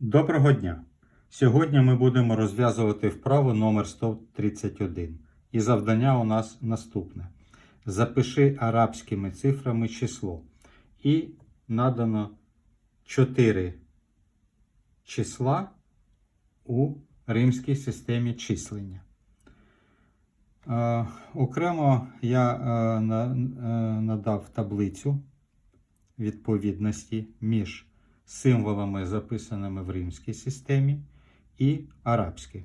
Доброго дня! Сьогодні ми будемо розв'язувати вправу номер 131. І завдання у нас наступне. Запиши арабськими цифрами число. І надано 4 числа у римській системі числення. Е, окремо я е, е, надав таблицю відповідності між символами, записаними в римській системі, і арабській.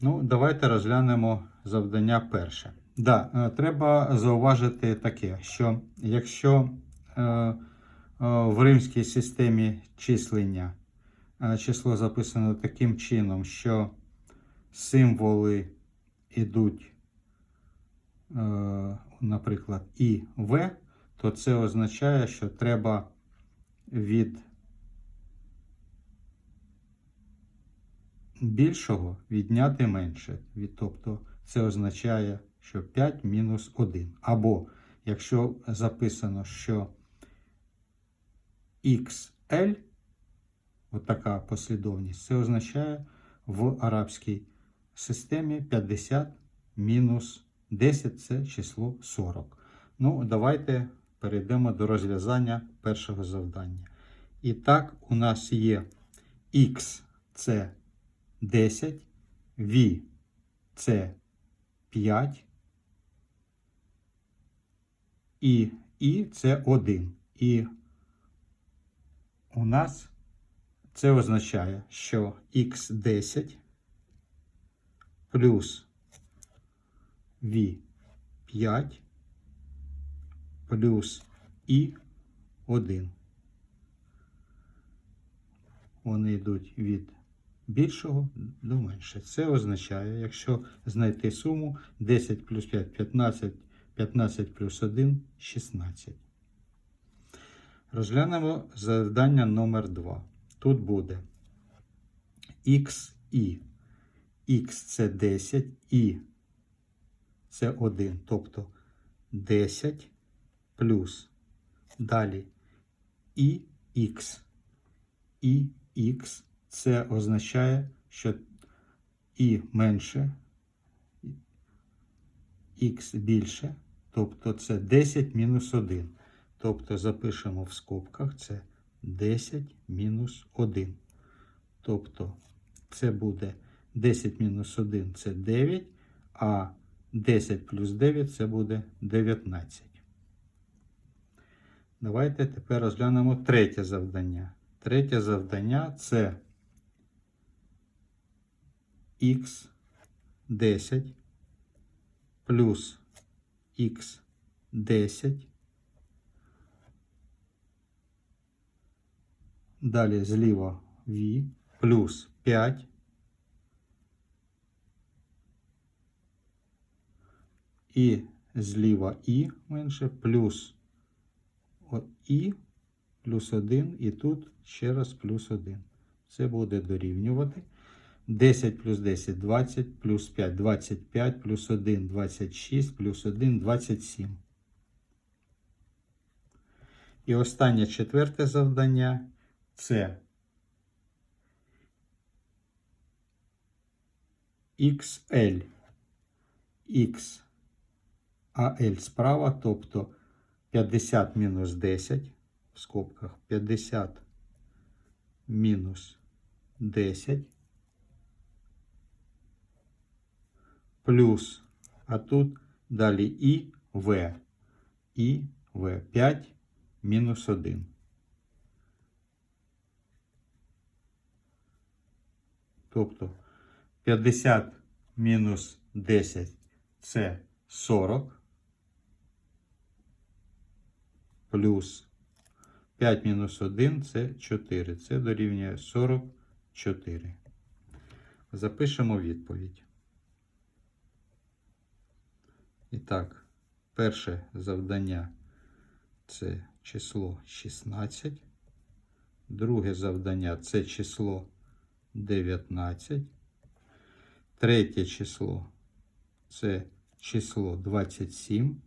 Ну, давайте розглянемо завдання перше. Да, е, треба зауважити таке, що якщо е, е, в римській системі числення число записано таким чином, що символи йдуть, наприклад, І В, то це означає, що треба від більшого відняти менше. Тобто це означає, що 5 мінус 1. Або якщо записано, що XL, отака послідовність, це означає в арабській системі 50 мінус 10 це число 40. Ну, давайте перейдемо до розв'язання першого завдання. І так, у нас є X це 10, V це 5, і І це 1. І у нас це означає, що X10 плюс V5 плюс і 1. Вони йдуть від більшого до менше. Це означає, якщо знайти суму 10 плюс 5 15, 15 плюс 1 16. Розглянемо завдання номер 2. Тут буде x і. x це 10, і це 1, тобто 10 плюс. Далі і х. І х це означає, що і менше, х більше, тобто це 10 мінус 1. Тобто запишемо в скобках це 10 мінус 1. Тобто це буде 10 мінус 1 це 9, а 10 плюс 9 це буде 19. Давайте тепер розглянемо третє завдання. Третє завдання це x10 плюс x10. Далі зліва v плюс 5. І зліва і менше плюс о- і плюс 1, і тут ще раз плюс 1. Це буде дорівнювати 10 плюс 10 20, плюс 5 25, плюс 1 26, плюс 1 27. І останнє четверте завдання це XL. X, а L справа, тобто 50 мінус 10 в скобках 50 мінус 10 плюс, а тут далі і В. І В 5 мінус 1. Тобто 50 мінус 10 це 40 плюс 5 мінус 1 це 4. Це дорівнює 44. Запишемо відповідь. І так, перше завдання це число 16. Друге завдання це число 19. Третє число це число 27.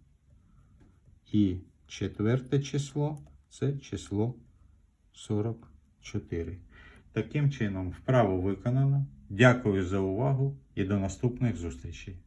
І четверте число це число 44. Таким чином, вправо виконано. Дякую за увагу і до наступних зустрічей.